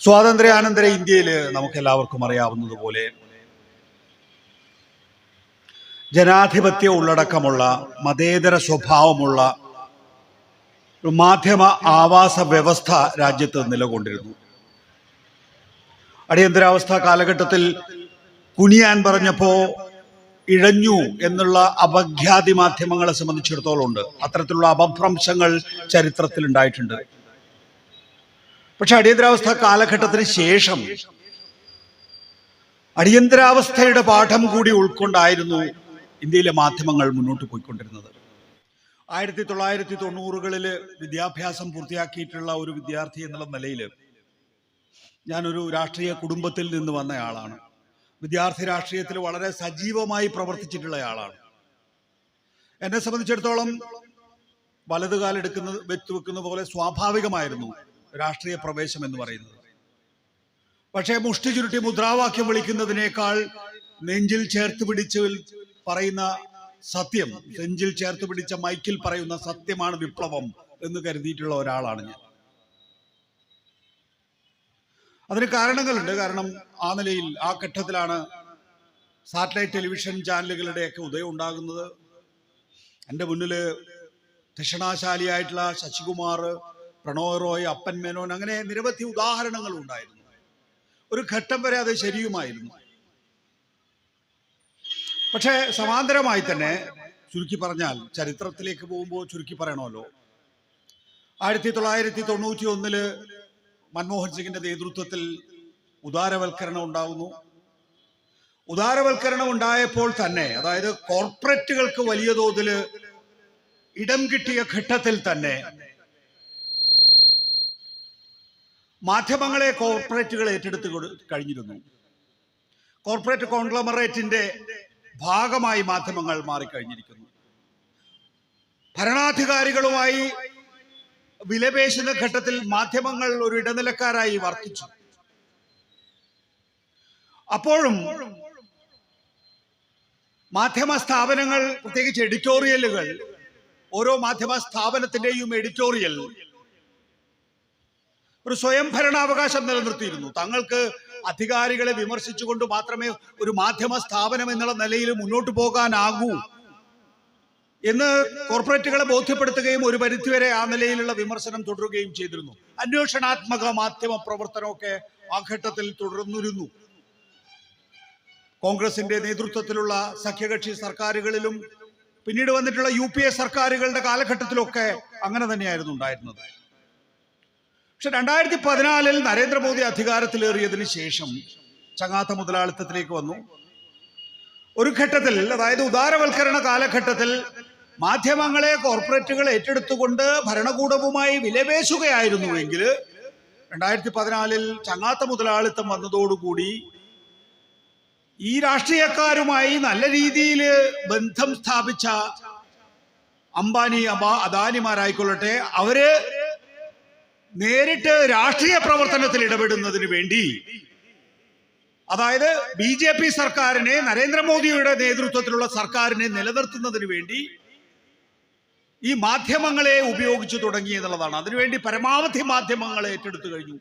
സ്വാതന്ത്ര്യാനന്തര ഇന്ത്യയിൽ നമുക്ക് എല്ലാവർക്കും അറിയാവുന്നതുപോലെ ജനാധിപത്യ ഉള്ളടക്കമുള്ള മതേതര സ്വഭാവമുള്ള ഒരു മാധ്യമ ആവാസ വ്യവസ്ഥ രാജ്യത്ത് നിലകൊണ്ടിരുന്നു. അടിയന്തരാവസ്ഥ കാലഘട്ടത്തിൽ കുനിയാൻ പറഞ്ഞപ്പോ ഇഴഞ്ഞു എന്നുള്ള അപഖ്യാതി മാധ്യമങ്ങളെ സംബന്ധിച്ചിടത്തോളം ഉണ്ട്. അത്തരത്തിലുള്ള അപഭ്രംശങ്ങൾ ചരിത്രത്തിൽ ഉണ്ടായിട്ടുണ്ട് പക്ഷെ അടിയന്തരാവസ്ഥ കാലഘട്ടത്തിന് ശേഷം അടിയന്തരാവസ്ഥയുടെ പാഠം കൂടി ഉൾക്കൊണ്ടായിരുന്നു ഇന്ത്യയിലെ മാധ്യമങ്ങൾ മുന്നോട്ട് പോയിക്കൊണ്ടിരുന്നത്. ആയിരത്തി തൊള്ളായിരത്തി തൊണ്ണൂറുകളിൽ വിദ്യാഭ്യാസം പൂർത്തിയാക്കിയിട്ടുള്ള ഒരു വിദ്യാർത്ഥി എന്നുള്ള നിലയിൽ ഞാനൊരു രാഷ്ട്രീയ കുടുംബത്തിൽ നിന്ന് വന്നയാളാണ്. വിദ്യാർത്ഥി രാഷ്ട്രീയത്തിൽ വളരെ സജീവമായി പ്രവർത്തിച്ചിട്ടുള്ള ആളാണ് എന്നെ സംബന്ധിച്ചിടത്തോളം വലതുകാലെടുക്കുന്നത് വെക്കുന്ന പോലെ സ്വാഭാവികമായിരുന്നു. രാഷ്ട്രീയ പ്രവേശം എന്ന് പറയുന്നത്. പക്ഷേ മുഷ്ടി ചുരുട്ടി മുദ്രാവാക്യം വിളിക്കുന്നതിനേക്കാൾ നെഞ്ചിൽ ചേർത്ത് പിടിച്ച് പറയുന്ന സത്യം നെഞ്ചിൽ ചേർത്ത് പിടിച്ച മൈക്കിൽ പറയുന്ന സത്യമാണ് വിപ്ലവം എന്ന് കരുതിയിട്ടുള്ള ഒരാളാണ് ഞാൻ. അതിന് കാരണങ്ങളുണ്ട്. കാരണം ആ നിലയിൽ ആ ഘട്ടത്തിലാണ് സാറ്റലൈറ്റ് ടെലിവിഷൻ ചാനലുകളുടെയൊക്കെ ഉദയം ഉണ്ടാകുന്നത്. എന്റെ മുന്നിൽ ധിഷണാശാലിയായിട്ടുള്ള ശശികുമാർ പ്രണോയ് റോയ് അപ്പൻ മേനോൻ അങ്ങനെ നിരവധി ഉദാഹരണങ്ങൾ ഉണ്ടായിരുന്നു. ഒരു ഘട്ടം വരെ അത് ശരിയുമായിരുന്നു. പക്ഷേ സമാന്തരമായി തന്നെ ചുരുക്കി പറഞ്ഞാൽ ചരിത്രത്തിലേക്ക് പോകുമ്പോൾ ചുരുക്കി പറയണമല്ലോ. ആയിരത്തി തൊള്ളായിരത്തി തൊണ്ണൂറ്റി ഒന്നിൽ മൻമോഹൻ സിംഗിന്റെ നേതൃത്വത്തിൽ ഉദാരവൽക്കരണം ഉണ്ടാകുന്നു ഉദാരവൽക്കരണം ഉണ്ടായപ്പോൾ തന്നെ അതായത് കോർപ്പറേറ്റുകൾക്ക് വലിയ തോതിൽ ഇടം കിട്ടിയ ഘട്ടത്തിൽ തന്നെ മാധ്യമങ്ങളെ കോർപ്പറേറ്റുകൾ ഏറ്റെടുത്ത് കഴിഞ്ഞിരുന്നു. കോർപ്പറേറ്റ് കോൺഗ്ലമറേറ്റിന്റെ ഭാഗമായി മാധ്യമങ്ങൾ മാറിക്കഴിഞ്ഞിരിക്കുന്നു. ഭരണാധികാരികളുമായി വിലപേശുന്ന ഘട്ടത്തിൽ മാധ്യമങ്ങൾ ഒരു ഇടനിലക്കാരായി വർത്തിച്ചു. അപ്പോഴും മാധ്യമ സ്ഥാപനങ്ങൾ പ്രത്യേകിച്ച് എഡിറ്റോറിയലുകൾ ഓരോ മാധ്യമ സ്ഥാപനത്തിന്റെയും എഡിറ്റോറിയൽ ഒരു സ്വയം ഭരണാവകാശം നിലനിർത്തിയിരുന്നു. തങ്ങൾക്ക് അധികാരികളെ വിമർശിച്ചുകൊണ്ട് മാത്രമേ ഒരു മാധ്യമ സ്ഥാപനം എന്നുള്ള നിലയിൽ മുന്നോട്ട് പോകാനാകൂ എന്ന് കോർപ്പറേറ്റുകളെ ബോധ്യപ്പെടുത്തുകയും ഒരു പരിധിവരെ ആ നിലയിലുള്ള വിമർശനം തുടരുകയും ചെയ്തിരുന്നു. അന്വേഷണാത്മക മാധ്യമ പ്രവർത്തനമൊക്കെ ആ ഘട്ടത്തിൽ തുടർന്നിരുന്നു. കോൺഗ്രസിന്റെ നേതൃത്വത്തിലുള്ള സഖ്യകക്ഷി സർക്കാരുകളിലും പിന്നീട് വന്നിട്ടുള്ള യു സർക്കാരുകളുടെ കാലഘട്ടത്തിലൊക്കെ അങ്ങനെ തന്നെയായിരുന്നു ഉണ്ടായിരുന്നത്. പക്ഷെ രണ്ടായിരത്തി പതിനാലിൽ നരേന്ദ്രമോദി അധികാരത്തിലേറിയതിന് ശേഷം ചങ്ങാത്ത മുതലാളിത്തത്തിലേക്ക് വന്നു. ഒരു ഘട്ടത്തിൽ അതായത് ഉദാരവൽക്കരണ കാലഘട്ടത്തിൽ മാധ്യമങ്ങളെ കോർപ്പറേറ്റുകൾ ഏറ്റെടുത്തുകൊണ്ട് ഭരണകൂടവുമായി വിലപേശുകയായിരുന്നുവെങ്കിൽ രണ്ടായിരത്തി പതിനാലിൽ ചങ്ങാത്ത മുതലാളിത്തം വന്നതോടുകൂടി ഈ രാഷ്ട്രീയക്കാരുമായി നല്ല രീതിയിൽ ബന്ധം സ്ഥാപിച്ച അംബാനി അബ അദാനിമാരായിക്കൊള്ളട്ടെ അവർ നേരിട്ട് രാഷ്ട്രീയ പ്രവർത്തനത്തിൽ ഇടപെടുന്നതിന് വേണ്ടി. അതായത് ബി ജെ പി സർക്കാരിനെ നരേന്ദ്രമോദിയുടെ നേതൃത്വത്തിലുള്ള സർക്കാരിനെ നിലനിർത്തുന്നതിന് വേണ്ടി ഈ മാധ്യമങ്ങളെ ഉപയോഗിച്ചു തുടങ്ങി എന്നുള്ളതാണ്. അതിനുവേണ്ടി പരമാവധി മാധ്യമങ്ങളെ ഏറ്റെടുത്തു കഴിഞ്ഞു.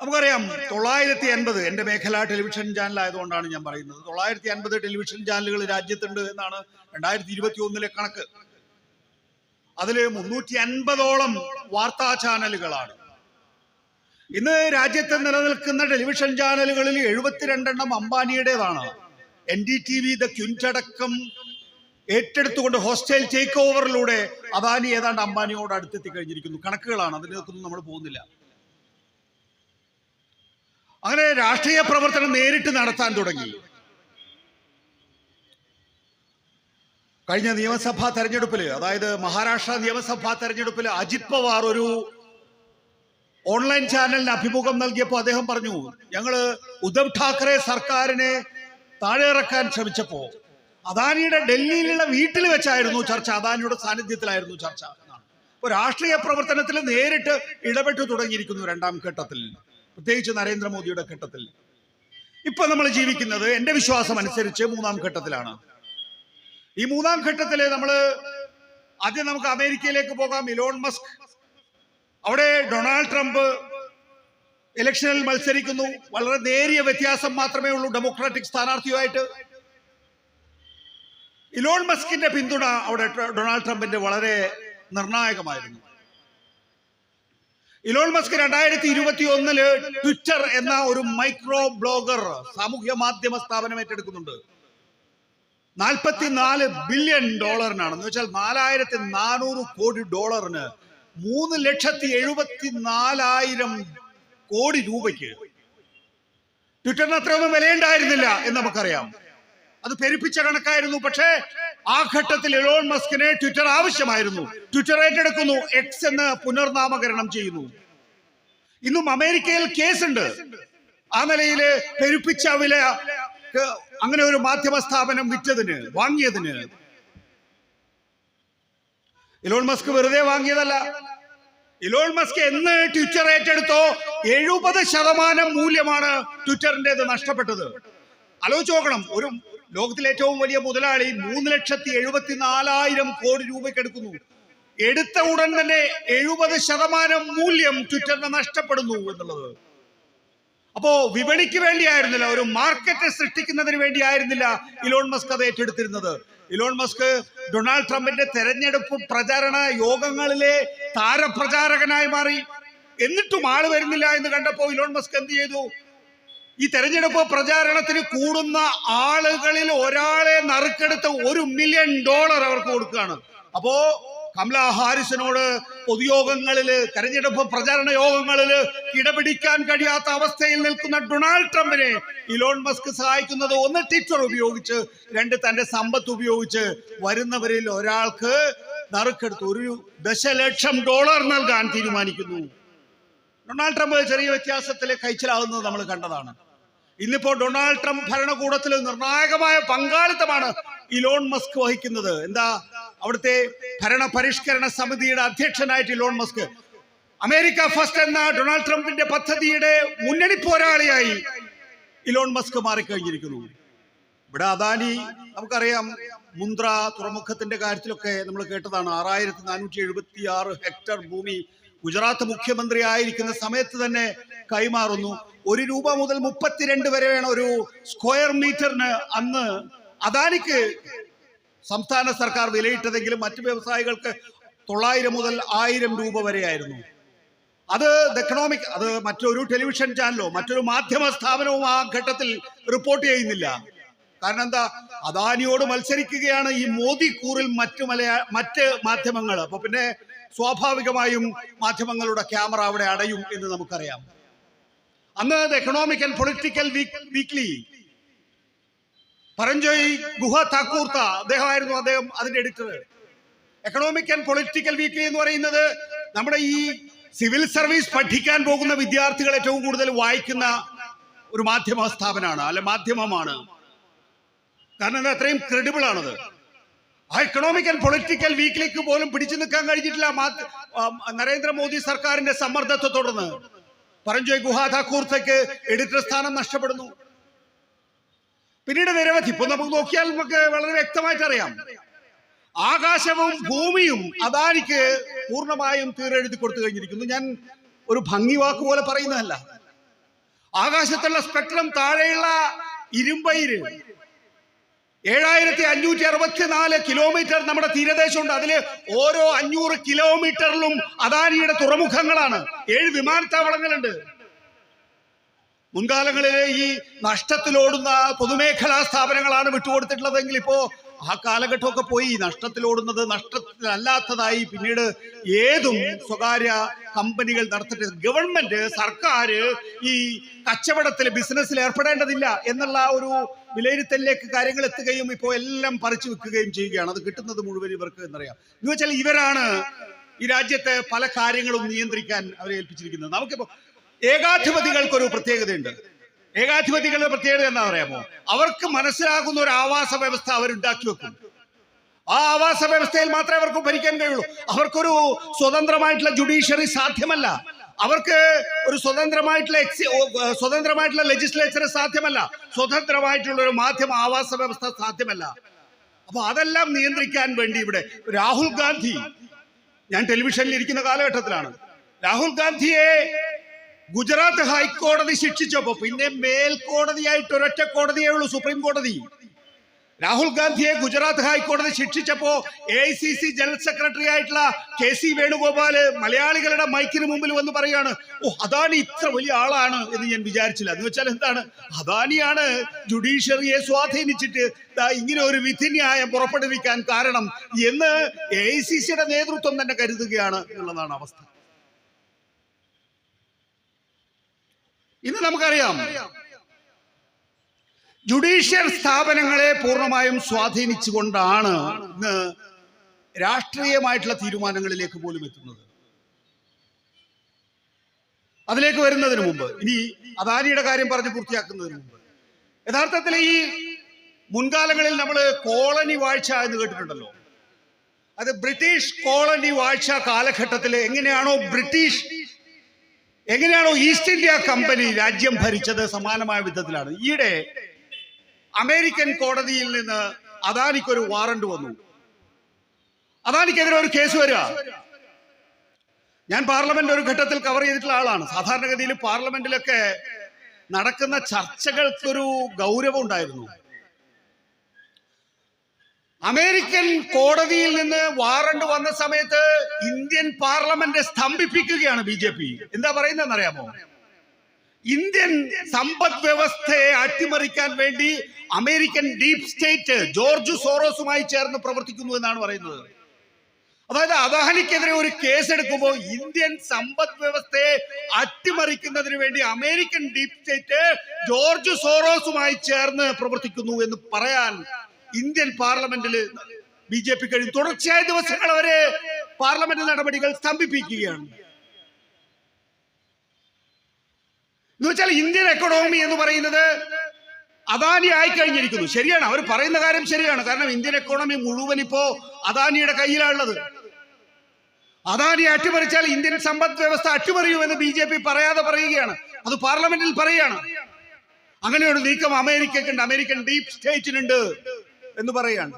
നമുക്കറിയാം തൊള്ളായിരത്തി അൻപത് എന്റെ മേഖല ടെലിവിഷൻ ചാനൽ ആയതുകൊണ്ടാണ് ഞാൻ പറയുന്നത്. തൊള്ളായിരത്തി അൻപത് ടെലിവിഷൻ ചാനലുകൾ രാജ്യത്തുണ്ട് എന്നാണ് രണ്ടായിരത്തി ഇരുപത്തി ഒന്നിലെ കണക്ക്. അതിൽ മുന്നൂറ്റി അൻപതോളം വാർത്താ ചാനലുകളാണ്. ഇന്ന് രാജ്യത്ത് നിലനിൽക്കുന്ന ടെലിവിഷൻ ചാനലുകളിൽ എഴുപത്തിരണ്ടെണ്ണം അംബാനിയുടേതാണ്. N D T V the ക്യുന്റടക്കം ഏറ്റെടുത്തുകൊണ്ട് ഹോസ്റ്റൽ ടേക്ക് ഓവറിലൂടെ അദാനി ഏതാണ്ട് അംബാനിയോട് അടുത്തെത്തി കഴിഞ്ഞിരിക്കുന്നു കണക്കുകളാണ് അതിനൊന്നും നമ്മൾ പോകുന്നില്ല. അങ്ങനെ രാഷ്ട്രീയ പ്രവർത്തനം നേരിട്ട് നടത്താൻ തുടങ്ങി. കഴിഞ്ഞ നിയമസഭാ തെരഞ്ഞെടുപ്പിൽ അതായത് മഹാരാഷ്ട്ര നിയമസഭാ തെരഞ്ഞെടുപ്പിൽ അജിത് പവാർ ഒരു ഓൺലൈൻ ചാനലിന് അഭിമുഖം നൽകിയപ്പോൾ അദ്ദേഹം പറഞ്ഞു ഞങ്ങൾ ഉദ്ധവ് ഠാക്കറെ സർക്കാരിനെ താഴെ ഇറക്കാൻ ശ്രമിച്ചപ്പോ അദാനിയുടെ ഡൽഹിയിലുള്ള വീട്ടിൽ വെച്ചായിരുന്നു ചർച്ച അദാനിയുടെ സാന്നിധ്യത്തിലായിരുന്നു ചർച്ച. രാഷ്ട്രീയ പ്രവർത്തനത്തിൽ നേരിട്ട് ഇടപെട്ടു തുടങ്ങിയിരിക്കുന്നു രണ്ടാം ഘട്ടത്തിൽ പ്രത്യേകിച്ച് നരേന്ദ്രമോദിയുടെ ഘട്ടത്തിൽ ഇപ്പൊ നമ്മൾ ജീവിക്കുന്നത് എന്റെ വിശ്വാസം അനുസരിച്ച് മൂന്നാം ഘട്ടത്തിലാണ് ഈ മൂന്നാം ഘട്ടത്തിൽ നമ്മൾ ആദ്യം നമുക്ക് അമേരിക്കയിലേക്ക് പോകാം. Elon Musk. അവിടെ ഡൊണാൾഡ് ട്രംപ് ഇലക്ഷനിൽ മത്സരിക്കുന്നു. വളരെ നേരിയ വ്യത്യാസം മാത്രമേ ഉള്ളൂ ഡെമോക്രാറ്റിക് സ്ഥാനാർത്ഥിയുമായിട്ട്. ഇലോൺ മസ്കിന്റെ പിന്തുണ അവിടെ ഡൊണാൾഡ് ട്രംപിന്റെ വളരെ നിർണായകമായിരുന്നു. ഇലോൺ മസ്ക് രണ്ടായിരത്തി ഇരുപത്തി ഒന്നിൽ ട്വിറ്റർ എന്ന ഒരു മൈക്രോ ബ്ലോഗർ സാമൂഹ്യ മാധ്യമ സ്ഥാപനം ഏറ്റെടുക്കുന്നുണ്ട്. നാൽപ്പത്തിനാല് ബില്യൺ ഡോളറിനാണ്. എന്ന് വെച്ചാൽ നാലായിരത്തി നാനൂറ് കോടി ഡോളറിന് മൂന്ന് ലക്ഷത്തി എഴുപത്തി നാലായിരം കോടി രൂപയ്ക്ക് ട്വിറ്ററിന് അത്രയൊന്നും വിലയുണ്ടായിരുന്നില്ല എന്ന് നമുക്കറിയാം. അത് പെരുപ്പിച്ച കണക്കായിരുന്നു. പക്ഷേ ആ ഘട്ടത്തിൽ എലോൺ മസ്കിനെ ട്വിറ്റർ ആവശ്യമായിരുന്നു. ട്വിറ്റർ ഏറ്റെടുക്കുന്നു. എക്സ് എന്ന് പുനർനാമകരണം ചെയ്യുന്നു. ഇന്നും അമേരിക്കയിൽ കേസുണ്ട്. ആ നിലയിൽ പെരുപ്പിച്ച വില അങ്ങനെ ഒരു മാധ്യമ സ്ഥാപനം വിറ്റതിന് വാങ്ങിയതിന്. ഇലോൺ മസ്ക് വെറുതെ വാങ്ങിയതല്ല. ഇലോൺ മസ്ക് എന്ന് ട്വിറ്റർ ഏറ്റെടുത്തോ എഴുപത് ശതമാനം മൂല്യമാണ് ട്വിറ്ററിന്റെത് നഷ്ടപ്പെട്ടത്. ആലോചിച്ച് നോക്കണം ഒരു ലോകത്തിലെ ഏറ്റവും വലിയ മുതലാളി മൂന്ന് ലക്ഷത്തി എഴുപത്തി നാലായിരം കോടി രൂപയ്ക്ക് എടുക്കുന്നു. എടുത്ത ഉടൻ തന്നെ എഴുപത് ശതമാനം മൂല്യം ട്വിറ്ററിന് നഷ്ടപ്പെടുന്നു എന്നുള്ളത്. അപ്പോ വിപണിക്ക് വേണ്ടിയായിരുന്നില്ല ഒരു മാർക്കറ്റ് സൃഷ്ടിക്കുന്നതിന് വേണ്ടിയായിരുന്നില്ല ഇലോൺ മസ്ക് അത് ഏറ്റെടുത്തിരുന്നത്. ഇലോൺ മസ്ക് ഡൊണാൾഡ് ട്രംപിന്റെ തെരഞ്ഞെടുപ്പ് പ്രചാരണ യോഗങ്ങളിലെ താരപ്രചാരകനായി മാറി. എന്നിട്ടും ആൾ വരുന്നില്ല എന്ന് കണ്ടപ്പോ ഇലോൺ മസ്ക് എന്ത് ചെയ്തു? ഈ തെരഞ്ഞെടുപ്പ് പ്രചാരണത്തിന് കൂടുന്ന ആളുകളിൽ ഒരാളെ നറുക്കെടുത്ത് ഒരു മില്യൺ ഡോളർ അവർക്ക് കൊടുക്കുകയാണ്. അപ്പോ കമല ഹാരിസിനോട് പൊതുയോഗങ്ങളിൽ തെരഞ്ഞെടുപ്പ് പ്രചാരണ യോഗങ്ങളിൽ കിടപിടിക്കാൻ കഴിയാത്ത അവസ്ഥയിൽ നിൽക്കുന്ന ഡൊണാൾഡ് ട്രംപിനെ ഇലോൺ മസ്ക് സഹായിക്കുന്നത് ഒന്ന് ട്വിറ്റർ ഉപയോഗിച്ച് രണ്ട് തന്റെ സമ്പത്ത് ഉപയോഗിച്ച് വരുന്നവരിൽ ഒരാൾക്ക് നറുക്കെടുത്ത് ഒരു ദശലക്ഷം ഡോളർ നൽകാൻ തീരുമാനിക്കുന്നു. ഡൊണാൾഡ് ട്രംപ് ചെറിയ വ്യത്യാസത്തിൽ കൈച്ചിലാവുന്നത് നമ്മൾ കണ്ടതാണ്. ഇന്നിപ്പോ ഡൊണാൾഡ് ട്രംപ് ഭരണകൂടത്തിൽ നിർണായകമായ പങ്കാളിത്തമാണ് ഇലോൺ മസ്ക് വഹിക്കുന്നത്. എന്താ? അവിടുത്തെ ഭരണ പരിഷ്കരണ സമിതിയുടെ അധ്യക്ഷനായിട്ട് ഇലോൺ മസ്ക്. അമേരിക്ക ഫസ്റ്റ് എന്ന ഡൊണാൾഡ് ട്രംപിന്റെ പദ്ധതിയുടെ മുന്നണി പോരാളിയായി ഇലോൺ മസ്ക് മാറിക്കഴിഞ്ഞിരിക്കുന്നു. ഇവിടെ അദാനി നമുക്കറിയാം മുന്ദ്ര തുറമുഖത്തിന്റെ കാര്യത്തിലൊക്കെ നമ്മൾ കേട്ടതാണ്. ആറായിരത്തി നാനൂറ്റി എഴുപത്തി ആറ് ഹെക്ടർ ഭൂമി ഗുജറാത്ത് മുഖ്യമന്ത്രി ആയിരിക്കുന്ന സമയത്ത് തന്നെ കൈമാറുന്നു. ഒരു രൂപ മുതൽ മുപ്പത്തിരണ്ട് വരെയാണ് ഒരു സ്ക്വയർ മീറ്ററിന് അന്ന് അദാനിക്ക് സംസ്ഥാന സർക്കാർ വിലയിട്ടതെങ്കിലും മറ്റു വ്യവസായികൾക്ക് തൊള്ളായിരം മുതൽ ആയിരം രൂപ വരെയായിരുന്നു. അത് എക്കണോമിക് അത് മറ്റൊരു ടെലിവിഷൻ ചാനലോ മറ്റൊരു മാധ്യമ സ്ഥാപനവും ആ ഘട്ടത്തിൽ റിപ്പോർട്ട് ചെയ്യുന്നില്ല. കാരണം എന്താ? അദാനിയോട് മത്സരിക്കുകയാണ് ഈ മോദി കൂറിൽ മറ്റു മലയാ മറ്റ് മാധ്യമങ്ങൾ. അപ്പൊ പിന്നെ സ്വാഭാവികമായും മാധ്യമങ്ങളുടെ ക്യാമറ അവിടെ അടയും എന്ന് നമുക്കറിയാം. അന്ന് economic and political weekly Paranjoy Guha Thakurta അദ്ദേഹമായിരുന്നു അദ്ദേഹം അതിന്റെ editor economic and political weekly എന്ന് പറയുന്നത് നമ്മുടെ ഈ സിവിൽ സർവീസ് പഠിക്കാൻ പോകുന്ന വിദ്യാർത്ഥികൾ ഏറ്റവും കൂടുതൽ വായിക്കുന്ന ഒരു മാധ്യമ സ്ഥാപനമാണ് അല്ലെ മാധ്യമമാണ്. കാരണം എന്താ അത്രയും ക്രെഡിബിൾ ആണത്. ആ എക്കണോമിക് ആൻഡ് പൊളിറ്റിക്കൽ വീക്കിലേക്ക് പോലും പിടിച്ചു നിൽക്കാൻ കഴിഞ്ഞിട്ടില്ല നരേന്ദ്രമോദി സർക്കാരിന്റെ സമ്മർദ്ദത്തെ തുടർന്ന്. പരഞ്ജോയ് ഗുഹാ താക്കൂർത്തയ്ക്ക് എഡിറ്റർ സ്ഥാനം നഷ്ടപ്പെടുന്നു. പിന്നീട് നിരവധി. ഇപ്പൊ നമുക്ക് നോക്കിയാൽ നമുക്ക് വളരെ വ്യക്തമായിട്ട് അറിയാം. ആകാശവും ഭൂമിയും അദാനിക്ക് പൂർണമായും തീരെഴുതി കൊടുത്തു കഴിഞ്ഞിരിക്കുന്നു. ഞാൻ ഒരു ഭംഗി വാക്ക് പോലെ പറയുന്നതല്ല. ആകാശത്തുള്ള സ്പെക്ട്രം താഴെയുള്ള ഇരുമ്പയിര് ഏഴായിരത്തി അഞ്ഞൂറ്റി അറുപത്തിനാല് കിലോമീറ്റർ നമ്മുടെ തീരദേശമുണ്ട്. അതിൽ ഓരോ അഞ്ഞൂറ് കിലോമീറ്ററിലും അദാനിയുടെ തുറമുഖങ്ങളാണ്. ഏഴ് വിമാനത്താവളങ്ങളുണ്ട്. മുൻകാലങ്ങളിലെ ഈ നഷ്ടത്തിലോടുന്ന പൊതുമേഖലാ സ്ഥാപനങ്ങളാണ് വിട്ടുകൊടുത്തിട്ടുള്ളതെങ്കിൽ ഇപ്പോ ആ കാലഘട്ടമൊക്കെ പോയി നഷ്ടത്തിലോടുന്നത് നഷ്ടത്തിലല്ലാത്തതായി പിന്നീട് ഏതും സ്വകാര്യ കമ്പനികൾ നടത്തിട്ട് ഗവൺമെന്റ് സർക്കാർ ഈ കച്ചവടത്തിൽ ബിസിനസ്സിൽ ഏർപ്പെടേണ്ടതില്ല എന്നുള്ള ഒരു വിലയിരുത്തലിലേക്ക് കാര്യങ്ങൾ എത്തുകയും ഇപ്പോൾ എല്ലാം പറിച്ചു വെക്കുകയും ചെയ്യുകയാണ്. അത് കിട്ടുന്നത് മുഴുവൻ ഇവർക്ക് എന്നറിയാം. എന്ന് വെച്ചാൽ ഇവരാണ് ഈ രാജ്യത്തെ പല കാര്യങ്ങളും നിയന്ത്രിക്കാൻ അവരെ ഏൽപ്പിച്ചിരിക്കുന്നത്. നമുക്കിപ്പോ ഏകാധിപതികൾക്ക് ഒരു പ്രത്യേകതയുണ്ട്. ഏകാധിപതികളുടെ പ്രത്യേകത എന്താ പറയാമോ അവർക്ക് മനസ്സിലാകുന്ന ഒരു ആവാസ വ്യവസ്ഥ അവരുണ്ടാക്കി വെക്കും. ആ ആവാസ വ്യവസ്ഥയിൽ മാത്രമേ അവർക്ക് ഭരിക്കാൻ കഴിയുള്ളൂ. അവർക്കൊരു സ്വതന്ത്രമായിട്ടുള്ള ജുഡീഷ്യറി സാധ്യമല്ല. അവർക്ക് ഒരു സ്വതന്ത്രമായിട്ടുള്ള എക്സി സ്വതന്ത്രമായിട്ടുള്ള ലെജിസ്ലേച്ചർ സാധ്യമല്ല. സ്വതന്ത്രമായിട്ടുള്ള ഒരു മാധ്യമ ആവാസ വ്യവസ്ഥ സാധ്യമല്ല. അപ്പൊ അതെല്ലാം നിയന്ത്രിക്കാൻ വേണ്ടി ഇവിടെ രാഹുൽ ഗാന്ധി ഞാൻ ടെലിവിഷനിൽ ഇരിക്കുന്ന കാലഘട്ടത്തിലാണ്. രാഹുൽ ഗാന്ധിയെ ഗുജറാത്ത് ഹൈക്കോടതി ശിക്ഷിച്ചപ്പോ പിന്നെ മേൽക്കോടതിയായിട്ട് ഒരൊറ്റ കോടതിയേ ഉള്ളൂ സുപ്രീം കോടതി. രാഹുൽ ഗാന്ധിയെ ഗുജറാത്ത് ഹൈക്കോടതി ശിക്ഷിച്ചപ്പോ എ ജനറൽ സെക്രട്ടറി ആയിട്ടുള്ള കെ സി വേണുഗോപാൽ മലയാളികളുടെ മൈക്കിന് മുമ്പിൽ വന്ന് പറയാണ് ഓ അദാനി ഇത്ര വലിയ ആളാണ് എന്ന് ഞാൻ വിചാരിച്ചില്ല. എന്ന് വെച്ചാൽ എന്താണ്? അദാനിയാണ് ജുഡീഷ്യറിയെ സ്വാധീനിച്ചിട്ട് ഇങ്ങനെ ഒരു വിധിന്യായം പുറപ്പെടുവിക്കാൻ കാരണം എന്ന് എ നേതൃത്വം തന്നെ കരുതുകയാണ് എന്നുള്ളതാണ് അവസ്ഥ. ഇന്ന് നമുക്കറിയാം. ജുഡീഷ്യൽ സ്ഥാപനങ്ങളെ പൂർണമായും സ്വാധീനിച്ചുകൊണ്ടാണ് ഇന്ന് രാഷ്ട്രീയമായിട്ടുള്ള തീരുമാനങ്ങളിലേക്ക് പോലും എത്തുന്നത്. അതിലേക്ക് വരുന്നതിന് മുമ്പ് ഇനി അദാനിയുടെ കാര്യം പറഞ്ഞ് പൂർത്തിയാക്കുന്നതിന് മുമ്പ്. യഥാർത്ഥത്തിൽ ഈ മുൻകാലങ്ങളിൽ നമ്മൾ കോളനി വാഴ്ച എന്ന് കേട്ടിട്ടുണ്ടല്ലോ. അത് ബ്രിട്ടീഷ് കോളനി വാഴ്ച കാലഘട്ടത്തിൽ എങ്ങനെയാണോ ബ്രിട്ടീഷ് എങ്ങനെയാണോ ഈസ്റ്റ് ഇന്ത്യ കമ്പനി രാജ്യം ഭരിച്ചത് സമാനമായ വിധത്തിലാണ്. ഈയിടെ അമേരിക്കൻ കോടതിയിൽ നിന്ന് അദാനിക്ക് ഒരു വാറണ്ട് വന്നു. അദാനിക്കെതിരെ ഒരു കേസ് വരിക. ഞാൻ പാർലമെന്റ് ഒരു ഘട്ടത്തിൽ കവർ ചെയ്തിട്ടുള്ള ആളാണ്. സാധാരണഗതിയിൽ പാർലമെന്റിലൊക്കെ നടക്കുന്ന ചർച്ചകൾക്കൊരു ഗൗരവം ഉണ്ടായിരുന്നു. അമേരിക്കൻ കോടതിയിൽ നിന്ന് വാറണ്ട് വന്ന സമയത്ത് ഇന്ത്യൻ പാർലമെന്റ് സ്തംഭിപ്പിക്കുകയാണ് ബി ജെ പി. എന്താ പറയുന്നതെന്ന് അറിയാമോ ഇന്ത്യൻ സമ്പദ് വ്യവസ്ഥയെ അട്ടിമറിക്കാൻ വേണ്ടി അമേരിക്കൻ ഡീപ് സ്റ്റേറ്റ് ജോർജ് സോറോസുമായി ചേർന്ന് പ്രവർത്തിക്കുന്നു എന്നാണ് പറയുന്നത്. അതായത് അദാനിക്കെതിരെ ഒരു കേസ് എടുക്കുമ്പോൾ ഇന്ത്യൻ സമ്പദ് വ്യവസ്ഥയെ അട്ടിമറിക്കുന്നതിന് വേണ്ടി അമേരിക്കൻ ഡീപ് സ്റ്റേറ്റ് ജോർജ് സോറോസുമായി ചേർന്ന് പ്രവർത്തിക്കുന്നു എന്ന് പറയാൻ ഇന്ത്യൻ പാർലമെന്റിൽ ബി ജെ പി കഴിഞ്ഞു തുടർച്ചയായ ദിവസങ്ങൾ വരെ പാർലമെന്റ് നടപടികൾ സ്തംഭിപ്പിക്കുകയാണ്. എന്ന് വെച്ചാൽ ഇന്ത്യൻ എക്കണോമി എന്ന് പറയുന്നത് അദാനി ആയി കഴിഞ്ഞിരിക്കുന്നു ശരിയാണ് അവർ പറയുന്ന കാര്യം ശരിയാണ്. കാരണം ഇന്ത്യൻ എക്കോണമി മുഴുവൻ ഇപ്പോ അദാനിയുടെ കയ്യിലാണുള്ളത്. അദാനി അട്ടിമറിച്ചാൽ ഇന്ത്യൻ സമ്പദ് വ്യവസ്ഥ അട്ടിമറിയുമെന്ന് ബി ജെ പി പറയാതെ പറയുകയാണ്. അത് പാർലമെന്റിൽ പറയുകയാണ്. അങ്ങനെയൊരു നീക്കം അമേരിക്കക്കുണ്ട് അമേരിക്കൻ ഡീപ് സ്റ്റേറ്റിനുണ്ട്. എന്ന് പറയാണ്.